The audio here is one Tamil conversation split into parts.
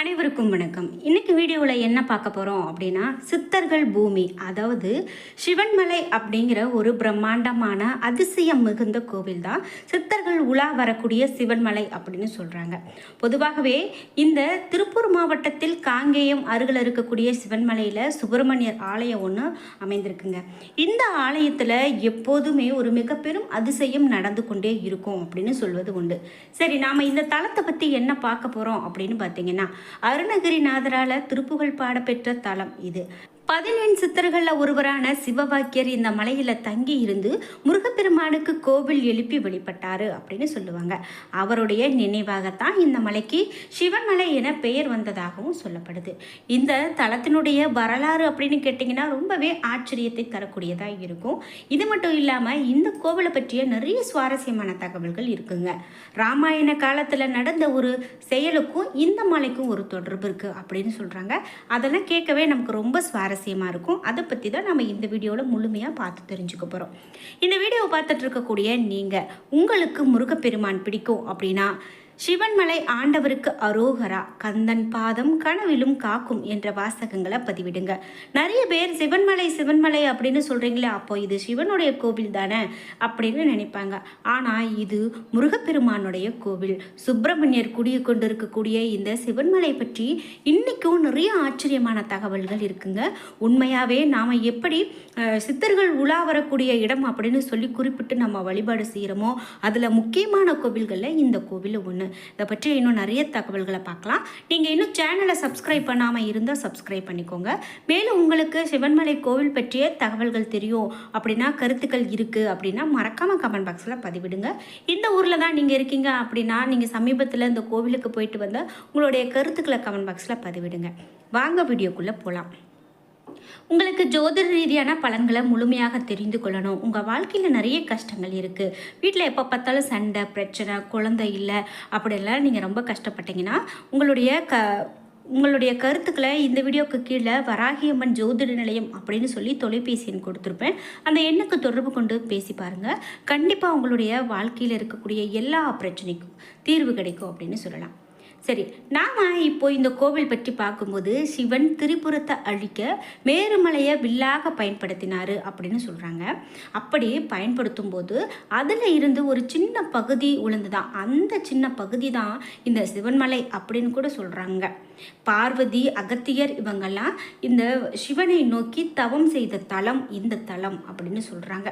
அனைவருக்கும் வணக்கம். இன்னைக்கு வீடியோவில் என்ன பார்க்க போகிறோம் அப்படின்னா சித்தர்கள் பூமி அதாவது சிவன்மலை அப்படிங்கிற ஒரு பிரம்மாண்டமான அதிசயம் மிகுந்த கோவில் தான் சித்தர்கள் உலா வரக்கூடிய சிவன்மலை அப்படின்னு சொல்கிறாங்க பொதுவாகவே இந்த திருப்பூர் மாவட்டத்தில் காங்கேயம் அருகில் இருக்கக்கூடிய சிவன்மலையில் சுப்பிரமணியர் ஆலயம் ஒன்று அமைந்திருக்குங்க. இந்த ஆலயத்தில் எப்போதுமே ஒரு மிக பெரும் அதிசயம் நடந்து கொண்டே இருக்கும் அப்படின்னு சொல்வது உண்டு. சரி நாம் இந்த தலத்தை பற்றி என்ன பார்க்க போகிறோம் அப்படின்னு பார்த்தீங்கன்னா அருணகிரிநாதரால திருப்புகழ் பாடப்பெற்ற தலம் இது. பதினெண் சித்தர்களில் ஒருவரான சிவபாக்கியர் இந்த மலையில் தங்கி இருந்து முருகப்பெருமானுக்கு கோவில் எழுப்பி வழிபட்டாரு அப்படின்னு சொல்லுவாங்க. அவருடைய நினைவாகத்தான் இந்த மலைக்கு சிவமலை என பெயர் வந்ததாகவும் சொல்லப்படுது. இந்த தலத்தினுடைய வரலாறு அப்படின்னு கேட்டிங்கன்னா ரொம்பவே ஆச்சரியத்தை தரக்கூடியதாக இருக்கும். இது மட்டும் இல்லாமல் இந்த கோவிலை பற்றிய நிறைய சுவாரஸ்யமான தகவல்கள் இருக்குங்க. ராமாயண காலத்தில் நடந்த ஒரு செயலுக்கும் இந்த மலைக்கும் ஒரு தொடர்பு இருக்குது அப்படின்னு சொல்கிறாங்க அதெல்லாம் கேட்கவே நமக்கு ரொம்ப சுவாரஸ்யம் சுவாரஸ்யமாக இருக்கும். அதை பற்றி தான் நம்ம இந்த வீடியோவில் முழுமையாக பார்த்து தெரிஞ்சுக்க போகிறோம் இந்த வீடியோவை பார்த்துட்டு இருக்கக்கூடிய நீங்கள் உங்களுக்கு முருகப்பெருமான் பிடிக்கும் அப்படின்னா சிவன்மலை ஆண்டவருக்கு அரோகரா கந்தன் பாதம் கனவிலும் காக்கும் என்ற வாசகங்களை பதிவிடுங்க. நிறைய பேர் சிவன்மலை சிவன்மலை அப்படின்னு சொல்கிறீங்களே அப்போ இது சிவனுடைய கோவில் தானே அப்படின்னு நினைப்பாங்க. ஆனால் இது முருகப்பெருமானுடைய கோவில். சுப்பிரமணியர் குடிய கொண்டு இருக்கக்கூடிய இந்த சிவன்மலை பற்றி இன்றைக்கும் நிறைய ஆச்சரியமான தகவல்கள் இருக்குங்க. உண்மையாகவே நாம் எப்படி சித்தர்கள் உலா வரக்கூடிய இடம் அப்படின்னு சொல்லி குறிப்பிட்டு நம்ம வழிபாடு செய்கிறோமோ அதில் முக்கியமான கோவில்களில் இந்த கோவில் ஒன்று இதை பற்றி இன்னும் நிறைய தகவல்களை பார்க்கலாம். நீங்கள் இன்னும் சேனலை சப்ஸ்கிரைப் பண்ணாமல் இருந்தால் சப்ஸ்கிரைப் பண்ணிக்கோங்க. மேலும் உங்களுக்கு சிவன்மலை கோவில் பற்றிய தகவல்கள் தெரியும் அப்படின்னா கருத்துக்கள் இருக்குது அப்படின்னா மறக்காமல் கமெண்ட் பாக்ஸில் பதிவிடுங்க. இந்த ஊரில் தான் நீங்கள் இருக்கீங்க அப்படின்னா நீங்கள் சமீபத்தில் இந்த கோவிலுக்கு போயிட்டு வந்த உங்களுடைய கருத்துக்களை கமெண்ட் பாக்ஸில் பதிவிடுங்க. வாங்க வீடியோக்குள்ளே போகலாம் உங்களுக்கு ஜோதிட ரீதியான பலன்களை முழுமையாக தெரிந்து கொள்ளணும். உங்கள் வாழ்க்கையில் நிறைய கஷ்டங்கள் இருக்குது வீட்டில் எப்போ பார்த்தாலும் சண்டை பிரச்சனை குழந்தை இல்லை அப்படிலாம் நீங்கள் ரொம்ப கஷ்டப்பட்டீங்கன்னா உங்களுடைய க உங்களுடைய கருத்துக்களை இந்த வீடியோக்கு கீழே வராகியம்மன் ஜோதிட நிலையம் அப்படின்னு சொல்லி தொலைபேசி எண் கொடுத்துருப்பேன். அந்த எண்ணுக்கு தொடர்பு கொண்டு பேசி பாருங்கள் கண்டிப்பாக உங்களுடைய வாழ்க்கையில் இருக்கக்கூடிய எல்லா பிரச்சனைக்கும் தீர்வு கிடைக்கும் அப்படின்னு சொல்லலாம். சரி நாம் இப்போ இந்த கோவில் பற்றி பார்க்கும்போது சிவன் திரிபுரத்தை அழிக்க மேருமலையை வில்லாக பயன்படுத்தினார் அப்படின்னு சொல்கிறாங்க அப்படி பயன்படுத்தும் போது அதில் இருந்து ஒரு சின்ன பகுதி உளுந்துதான். அந்த சின்ன பகுதி தான் இந்த சிவன்மலை அப்படின்னு கூட சொல்கிறாங்க பார்வதி அகத்தியர் இவங்கெல்லாம் இந்த சிவனை நோக்கி தவம் செய்த தலம் இந்த தலம் அப்படின்னு சொல்கிறாங்க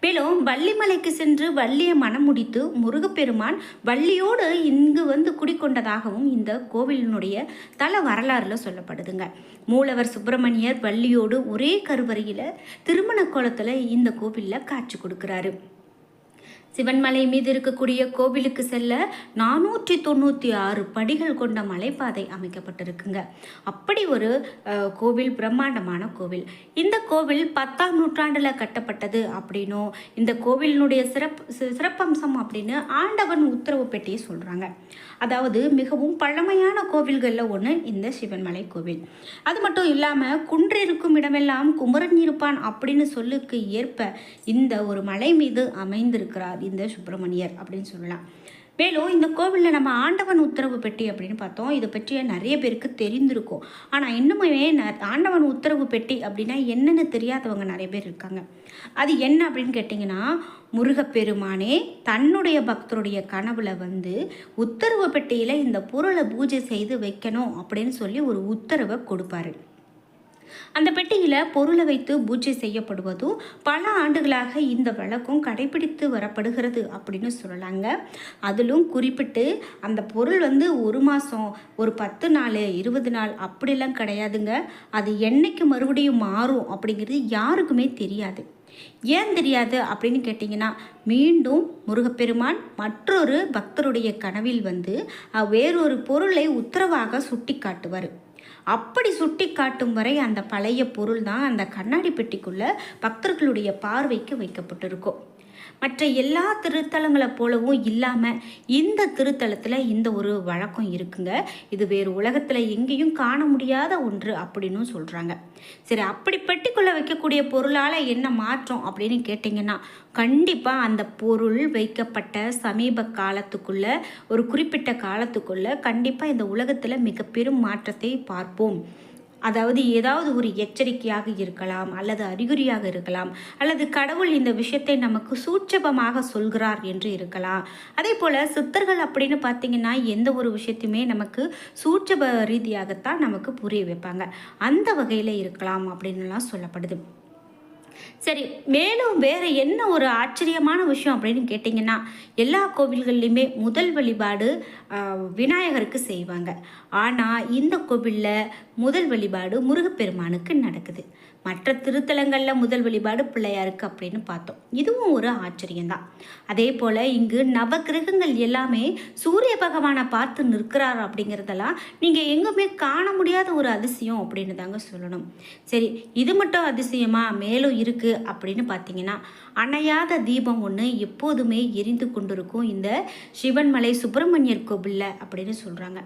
மேலும் வள்ளிமலைக்கு சென்று வள்ளியை மனம் முடித்து முருகப்பெருமான் வள்ளியோடு இங்கு வந்து குடிக்கொண்டதாக குடிக்கொண்டதாகவும் இந்த கோவிலினுடைய தல வரலாறுல சொல்லப்படுதுங்க. மூலவர் சுப்பிரமணியர் வள்ளியோடு ஒரே கருவறையில் திருமண கோலத்தில் இந்த கோவிலில் காட்சி கொடுக்குறாரு. சிவன்மலை மீது இருக்கக்கூடிய கோவிலுக்கு செல்ல நானூற்றி தொண்ணூற்றி ஆறு படிகள் கொண்ட மலைப்பாதை அமைக்கப்பட்டிருக்குங்க. அப்படி ஒரு கோவில் பிரம்மாண்டமான கோவில். இந்த கோவில் பத்தாம் நூற்றாண்டில் கட்டப்பட்டது அப்படின்னும் இந்த கோவிலினுடைய சிறப்பு சிறப்பம்சம் அப்படின்னு ஆண்டவன் உத்தரவு பெட்டியை சொல்கிறாங்க அதாவது மிகவும் பழமையான கோவில்களில் ஒன்று இந்த சிவன்மலை கோவில். அது மட்டும் இல்லாமல் குன்றிருக்கும் இடமெல்லாம் குமரன் இருப்பான் அப்படின்னு சொல்லுக்கு ஏற்ப இந்த ஒரு மலை மீது அமைந்திருக்கிறார் இந்த சுப்பிரமணியர் அப்படின்னு சொல்லலாம். மேலும் இந்த கோவிலில் நம்ம ஆண்டவன் உத்தரவு பெட்டி அப்படின்னு பார்த்தோம். இதை பற்றிய நிறைய பேருக்கு தெரிந்திருக்கும். ஆனால் இன்னுமே ந- ஆண்டவன் உத்தரவு பெட்டி அப்படின்னா என்னென்னு தெரியாதவங்க நிறைய பேர் இருக்காங்க. அது என்ன அப்படின்னு கேட்டிங்கன்னா முருகப்பெருமானே தன்னுடைய பக்தருடைய கனவுல வந்து உத்தரவு பெட்டியில் இந்த பொருளை பூஜை செய்து வைக்கணும் அப்படின்னு சொல்லி ஒரு உத்தரவை கொடுப்பாரு. அந்த பெட்டியில் பொருளை வைத்து பூஜை செய்யப்படுவதும் பல ஆண்டுகளாக இந்த வழக்கம் கடைபிடித்து வரப்படுகிறது அப்படின்னு சொல்லலாங்க. அதிலும் குறிப்பிட்டு அந்த பொருள் வந்து ஒரு மாதம் ஒரு பத்து நாள் இருபது நாள் அப்படிலாம் கிடையாதுங்க. அது என்னைக்கு மறுபடியும் மாறும் அப்படிங்கிறது யாருக்குமே தெரியாது. ஏன் தெரியாது அப்படின்னு கேட்டிங்கன்னா மீண்டும் முருகப்பெருமான் மற்றொரு பக்தருடைய கனவில் வந்து வேறொரு பொருளை உத்தரவாக சுட்டி காட்டுவார் அப்படி சுட்டி காட்டும் வரை அந்த பழைய பொருள் தான் அந்த கண்ணாடி பெட்டிக்குள்ளே பக்தர்களுடைய பார்வைக்கு வைக்கப்பட்டிருக்கும். மற்ற எல்லா திருத்தலங்களை போலவும் இல்லாமல் இந்த திருத்தலத்தில் இந்த ஒரு வழக்கம் இருக்குங்க. இது வேறு உலகத்தில் எங்கேயும் காண முடியாத ஒன்று அப்படின்னு சொல்கிறாங்க சரி அப்படி பெட்டிக்குள்ளே வைக்கக்கூடிய பொருளால் என்ன மாற்றம் அப்படின்னு கேட்டிங்கன்னா கண்டிப்பாக அந்த பொருள் வைக்கப்பட்ட சமீப காலத்துக்குள்ள ஒரு குறிப்பிட்ட காலத்துக்குள்ளே கண்டிப்பாக இந்த உலகத்தில் மிக பெரும் மாற்றத்தை பார்ப்போம். அதாவது ஏதாவது ஒரு எச்சரிக்கையாக இருக்கலாம் அல்லது அறிகுறியாக இருக்கலாம் அல்லது கடவுள் இந்த விஷயத்தை நமக்கு சூட்சபமாக சொல்கிறார் என்று இருக்கலாம். அதே போல் சித்தர்கள் அப்படின்னு பார்த்தீங்கன்னா எந்த ஒரு விஷயத்தையுமே நமக்கு சூட்சப ரீதியாகத்தான் நமக்கு புரிய வைப்பாங்க. அந்த வகையில் இருக்கலாம் அப்படின்லாம் சொல்லப்படுது. சரி மேலும் வேறு என்ன ஒரு ஆச்சரியமான விஷயம் அப்படின்னு கேட்டிங்கன்னா எல்லா கோவில்கள்லையுமே முதல் வழிபாடு ஆஹ், விநாயகருக்கு செய்வாங்க. ஆனால் இந்த கோவிலில் முதல் வழிபாடு முருகப்பெருமானுக்கு நடக்குது. மற்ற திருத்தலங்களில் முதல் வழிபாடு பிள்ளையாருக்கு அப்படின்னு பார்த்தோம். இதுவும் ஒரு ஆச்சரியம்தான். அதே போல் இங்கு நவகிரகங்கள் எல்லாமே சூரிய பகவானை பார்த்து நிற்கிறார் அப்படிங்கிறதெல்லாம் நீங்கள் எங்குமே காண முடியாத ஒரு அதிசயம் அப்படின்னு தாங்க சொல்லணும். சரி இது மட்டும் அதிசயமாக மேலும் இருக்குது அப்படின்னு பார்த்தீங்கன்னா அணையாத தீபம் ஒன்று எப்போதுமே எரிந்து கொண்டிருக்கும் இந்த சிவன்மலை சுப்பிரமணியர் கோவிலில் அப்படின்னு சொல்கிறாங்க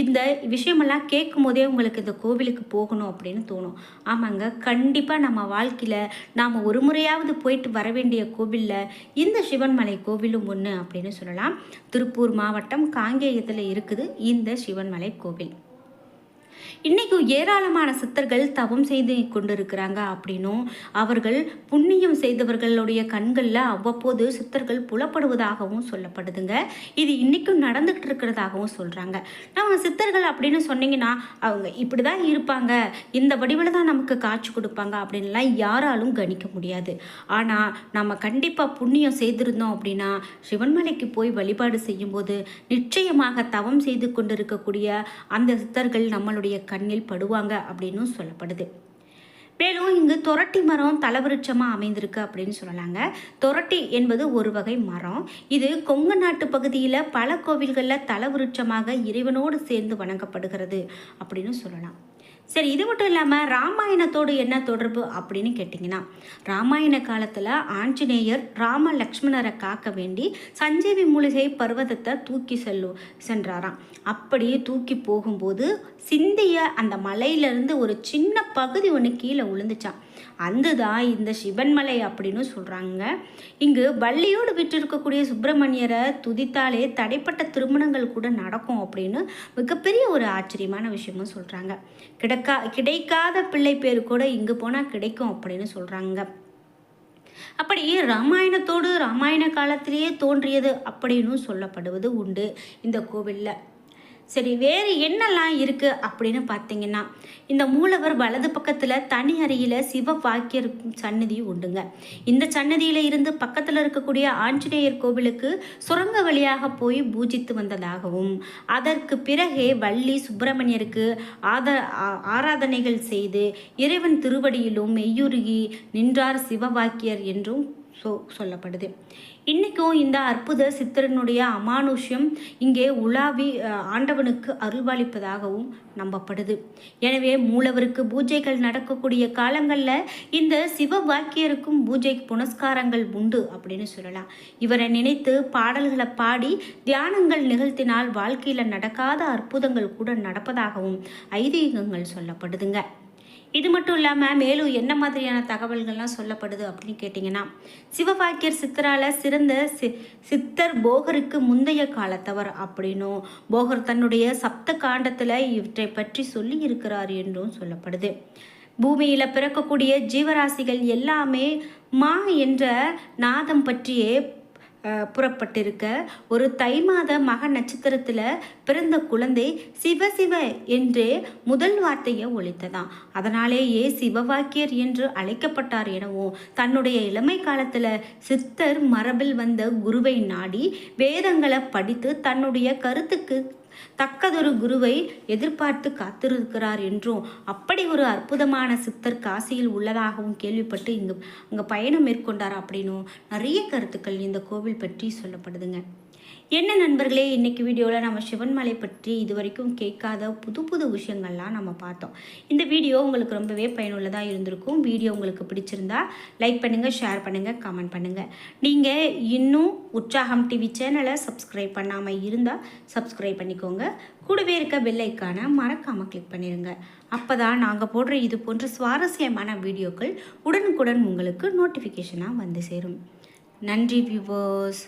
இந்த விஷயமெல்லாம் கேட்கும் போதே உங்களுக்கு இந்த கோவிலுக்கு போகணும் அப்படின்னு தோணும். ஆமாங்க கண்டிப்பாக நம்ம வாழ்க்கையில் நாம் ஒரு முறையாவது போயிட்டு வர வேண்டிய கோவிலில் இந்த சிவன்மலை கோவிலும் ஒன்று அப்படின்னு சொல்லலாம். திருப்பூர் மாவட்டம் காங்கேயத்தில் இருக்குது இந்த சிவன்மலை கோவில். இன்றைக்கும் ஏராளமான சித்தர்கள் தவம் செய்து கொண்டிருக்கிறாங்க அப்படின்னும் அவர்கள் புண்ணியம் செய்தவர்களுடைய கண்களில் அவ்வப்போது சித்தர்கள் புலப்படுவதாகவும் சொல்லப்படுதுங்க. இது இன்னைக்கும் நடந்துக்கிட்டு இருக்கிறதாகவும் சொல்கிறாங்க நம்ம சித்தர்கள் அப்படின்னு சொன்னீங்கன்னா அவங்க இப்படி தான் இருப்பாங்க. இந்த வடிவில் தான் நமக்கு காட்சி கொடுப்பாங்க அப்படின்லாம் யாராலும் கணிக்க முடியாது. ஆனால் நம்ம கண்டிப்பாக புண்ணியம் செய்திருந்தோம் அப்படின்னா சிவன்மலைக்கு போய் வழிபாடு செய்யும்போது நிச்சயமாக தவம் செய்து கொண்டிருக்கக்கூடிய அந்த சித்தர்கள் நம்மளுடைய கண்ணில் படுவாங்க அப்படின்னு சொல்லப்படுது. மேலும் இங்கு தொரட்டி மரம் தலவிருட்சமாக அமைந்திருக்கு அப்படின்னு சொல்லலாங்க. தொரட்டி என்பது ஒரு வகை மரம். இது கொங்கு நாட்டு பகுதியில் பல கோவில்களில் தலவிருட்சமாக இறைவனோடு சேர்ந்து வணங்கப்படுகிறது அப்படின்னு சொல்லலாம். சரி இது மட்டும் இல்லாமல் ராமாயணத்தோடு என்ன தொடர்பு அப்படின்னு கேட்டிங்கன்னா ராமாயண காலத்தில் ஆஞ்சநேயர் ராம லக்ஷ்மணரை காக்க வேண்டி சஞ்சீவி மூலிகை பர்வதத்தை தூக்கி செல்லு சென்றாராம். அப்படியே தூக்கி போகும்போது சிந்திய அந்த மலையிலிருந்து ஒரு சின்ன பகுதி ஒன்று கீழே விழுந்துச்சான் அதுதான் இந்த சிவன்மலை அப்படின்னு சொல்கிறாங்க இங்கு வள்ளியோடு விற்றிருக்கக்கூடிய சுப்பிரமணியரை துதித்தாலே தடைப்பட்ட திருமணங்கள் கூட நடக்கும் அப்படின்னு மிகப்பெரிய ஒரு ஆச்சரியமான விஷயமும் சொல்கிறாங்க கிடைக்கா கிடைக்காத பிள்ளை பேர் கூட இங்கே போனால் கிடைக்கும் அப்படின்னு சொல்கிறாங்க அப்படி ராமாயணத்தோடு ராமாயண காலத்திலேயே தோன்றியது அப்படின்னு சொல்லப்படுவது உண்டு. இந்த கோவிலில் சரி வேறு என்னெல்லாம் இருக்குது அப்படின்னு பார்த்தீங்கன்னா இந்த மூலவர் வலது பக்கத்தில் தனி அறையில் சிவ வாக்கியர் சன்னதி உண்டுங்க. இந்த சன்னதியில் இருந்து பக்கத்தில் இருக்கக்கூடிய ஆஞ்சநேயர் கோவிலுக்கு சுரங்க வழியாக போய் பூஜித்து வந்ததாகவும் அதற்கு பிறகே வள்ளி சுப்பிரமணியருக்கு ஆத ஆ- ஆராதனைகள் செய்து இறைவன் திருவடியிலும் மெய்யுருகி நின்றார் சிவ வாக்கியர் என்றும் சொ சொல்லப்படுது. இன்றைக்கும் இந்த அற்புத சித்தரனுடைய அமானுஷ்யம் இங்கே உலாவி ஆண்டவனுக்கு அருள்பாலிப்பதாகவும் நம்பப்படுது. எனவே மூலவருக்கு பூஜைகள் நடக்கக்கூடிய காலங்களில் இந்த சிவ வாக்கியருக்கும் பூஜை புனஸ்காரங்கள் உண்டு அப்படின்னு சொல்லலாம். இவரை நினைத்து பாடல்களை பாடி தியானங்கள் நிகழ்த்தினால் வாழ்க்கையில் நடக்காத அற்புதங்கள் கூட நடப்பதாகவும் ஐதீகங்கள் சொல்லப்படுதுங்க. இது மட்டும் இல்லாமல் மேலும் என்ன மாதிரியான தகவல்கள்லாம் சொல்லப்படுது அப்படின்னு கேட்டிங்கன்னா சிவபாக்கியர் சித்தரால் சிறந்த சி சித்தர் போகருக்கு முந்தைய காலத்தவர் அப்படின்னும் போகர் தன்னுடைய சப்த காண்டத்தில் இவற்றை பற்றி சொல்லி இருக்கிறார் என்றும் சொல்லப்படுது. பூமியில் பிறக்கக்கூடிய ஜீவராசிகள் எல்லாமே மா என்ற நாதம் பற்றியே புறப்பட்டிருக்க. ஒரு தை மாத மக நட்சத்திரத்தில் பிறந்த குழந்தை சிவ சிவ என்று முதல் வார்த்தையை ஒழித்ததாம். அதனாலேயே சிவவாக்கியர் என்று அழைக்கப்பட்டார் எனவும் தன்னுடைய இளமை காலத்தில் சித்தர் மரபில் வந்த குருவை நாடி வேதங்களை படித்து தன்னுடைய கருத்துக்கு தக்கதொரு குருவை எதிர்பார்த்து காத்திருக்கிறார் என்றும் அப்படி ஒரு அற்புதமான சித்தர் காசியில் உள்ளதாகவும் கேள்விப்பட்டு இங்கு அங்கே பயணம் மேற்கொண்டார் அப்படின்னும் நிறைய கருத்துக்கள் இந்த கோவில் பற்றி சொல்லப்படுதுங்க. என்ன நண்பர்களே இன்றைக்கி வீடியோவில் நம்ம சிவன்மலை பற்றி இது வரைக்கும் கேட்காத புது புது விஷயங்கள்லாம் நம்ம பார்த்தோம். இந்த வீடியோ உங்களுக்கு ரொம்பவே பயனுள்ளதாக இருந்திருக்கும். வீடியோ உங்களுக்கு பிடிச்சிருந்தா லைக் பண்ணுங்கள் ஷேர் பண்ணுங்கள் கமெண்ட் பண்ணுங்கள் நீங்கள் இன்னும் உற்சாகம் டிவி சேனலை சப்ஸ்கிரைப் பண்ணாமல் இருந்தால் சப்ஸ்கிரைப் பண்ணிக்கோங்க. கூடவே இருக்க பெல்லைக்கான மறக்காமல் கிளிக் பண்ணிடுங்க அப்போ தான் நாங்கள் போடுற இது போன்ற சுவாரஸ்யமான வீடியோக்கள் உடனுக்குடன் உங்களுக்கு நோட்டிஃபிகேஷனாக வந்து சேரும். நன்றி வியூவர்ஸ்